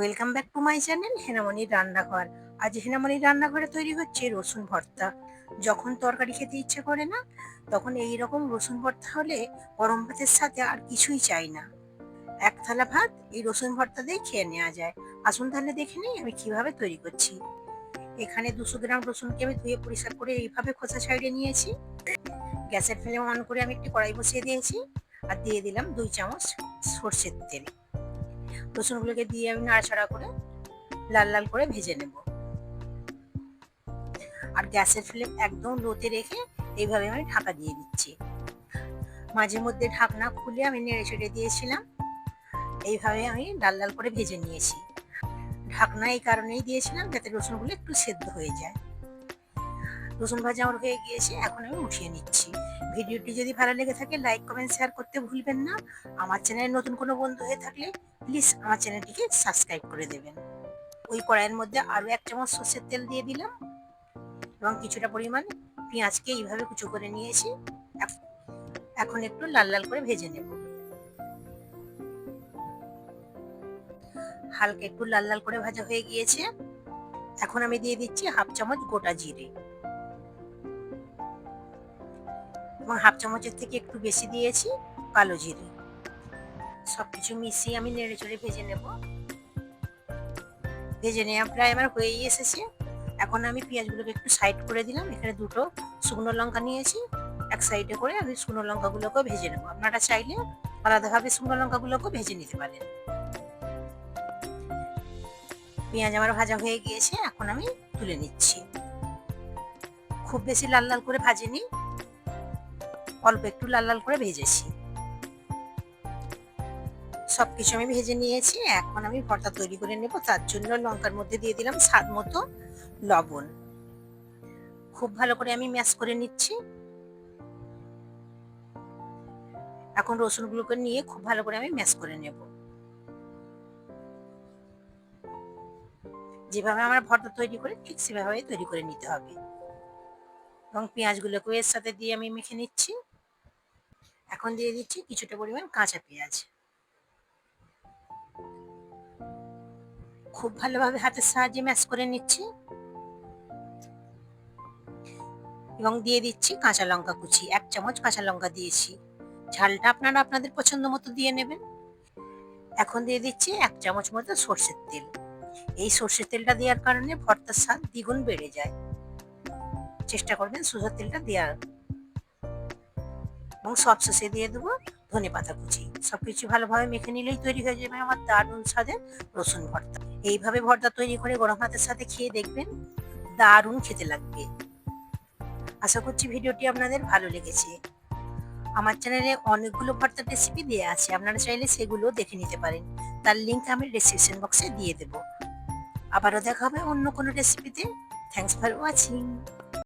Welcome back to my channel হেনামণির রান্নাঘর আজ হেনামণির রান্নাঘরে তৈরি হচ্ছে রসুন ভর্তা। যখন তরকারি খেতে ইচ্ছে করে না, তখন এই রকম রসুন ভর্তা হলে গরম ভাতের সাথে আর কিছুই চাই না। এক থালা ভাত, এই রসুন ভর্তা দিয়ে খেয়ে নেওয়া যায়। আসুন তাহলে দেখে নিই আমি কীভাবে তৈরি করছি। এখানে দুশো গ্রাম রসুনকে আমি ধুয়ে পরিষ্কার করে এইভাবে খোসা ছাড়িয়ে নিয়েছি। গ্যাসের ফ্লেম অন করে আমি একটি কড়াই বসিয়ে দিয়েছি। আর দিয়ে দিলাম দুই চামচ সর্ষের তেল। রসুনগুলোকে দিয়ে আমি নাড়াচাড়া করে লাল লাল করে ভেজে নেব। আর গ্যাসের ফ্লেম একদম লোতে রেখে এইভাবে আমি ঢাকা দিয়ে দিচ্ছি। মাঝে মধ্যে ঢাকনা খুলে আমি নেড়ে চেড়ে দিয়েছিলাম। এইভাবে আমি লাল লাল করে ভেজে নিয়েছি। ঢাকনা এই কারণেই দিয়েছিলাম যাতে রসুনগুলো একটু সেদ্ধ হয়ে যায়। রসুন ভাজা আমার হয়ে গিয়েছে, এখন আমি উঠিয়ে নিচ্ছি। ভিডিওটি যদি ভালো লেগে থাকে লাইক কমেন্ট শেয়ার করতে ভুলবেন না। আমার চ্যানেলে নতুন কোনো বন্ধু হয়ে থাকলে প্লিজ আমার চ্যানেলটিকে সাবস্ক্রাইব করে দেবেন। ওই কড়াইয়ের মধ্যে আরও এক চামচ সর্ষের তেল দিয়ে দিলাম এবং কিছুটা পরিমাণ পেঁয়াজকে এইভাবে কুচো করে নিয়েছি। এখন একটু লাল লাল করে ভেজে নেব। হালকা একটু লাল লাল করে ভাজা হয়ে গিয়েছে। এখন আমি দিয়ে দিচ্ছি হাফ চামচ গোটা জিরে। এবং হাফ চামচের থেকে একটু বেশি দিয়েছি কালো জিরে। সব কিছু মিশিয়ে আমি নেড়ে চড়ে ভেজে নেব। ভেজে নেওয়া প্রায় আমার হয়েই এসেছে। এখন আমি পেঁয়াজগুলোকে একটু সাইড করে দিলাম। এখানে দুটো শুকনো লঙ্কা নিয়েছি। এক সাইডে করে আমি শুকনো লঙ্কাগুলোকেও ভেজে নেব। আপনারা চাইলে আলাদাভাবে শুকনো লঙ্কাগুলোকেও ভেজে নিতে পারেন। পেঁয়াজ আমার ভাজা হয়ে গিয়েছে। এখন আমি তুলে নিচ্ছি। খুব বেশি লাল লাল করে ভাজিনি। অল্প একটু লাল লাল করে ভেজেছি। সবকিছু আমি ভেজে নিয়েছি। এখন আমি ভর্তা তৈরি করে নেব। তার জন্য লঙ্কার মধ্যে দিয়ে দিলাম স্বাদ মতো লবণ। খুব ভালো করে আমি ম্যাশ করে নিচ্ছি। এখন রসুনগুলোকে নিয়ে খুব ভালো করে আমি ম্যাশ করে নেব। যেভাবে আমরা ভর্তা তৈরি করি, ঠিক সেভাবে তৈরি করে নিতে হবে। এবং পেঁয়াজগুলোকে এর সাথে দিয়ে আমি মেখে নিচ্ছি। এখন দিয়ে দিচ্ছি কিছুটা পরিমাণ কাঁচা পেঁয়াজ। খুব ভালোভাবে হাতের সাহায্যে ম্যাশ করে নিচ্ছি। এবং দিয়ে দিচ্ছি কাঁচা লঙ্কা কুচি, এক চামচ কাঁচা লঙ্কা দিয়েছি। ঝালটা আপনারা আপনাদের পছন্দ মতো দিয়ে নেবেন। এখন দিয়ে দিচ্ছি এক চামচ মতো সর্ষের তেল। এই সর্ষের তেলটা দেওয়ার কারণে ভর্তার স্বাদ দ্বিগুণ বেড়ে যায়। চেষ্টা করবেন সর্ষের তেলটা দেওয়ার এবং সব শেষে দিয়ে দেবো ধনে পাতা কুচি। সবকিছু ভালোভাবে মেখে নিলেই তৈরি হয়ে যাবে আমার দারুণ স্বাদের রসুন ভর্তা। এইভাবে ভর্তা তৈরি করে গরম ভাতের সাথে খেয়ে দেখবেন দারুণ খেতে লাগবে। আশা করছি ভিডিওটি আপনাদের ভালো লেগেছে। আমার চ্যানেলে অনেকগুলো ভর্তার রেসিপি দেওয়া আছে, আপনারা চাইলে সেগুলো দেখে নিতে পারেন। তার লিঙ্ক আমি ডিসক্রিপশন বক্সে দিয়ে দেবো। আবারও দেখা হবে অন্য কোনো রেসিপিতে থ্যাংকস ফর ওয়াচিং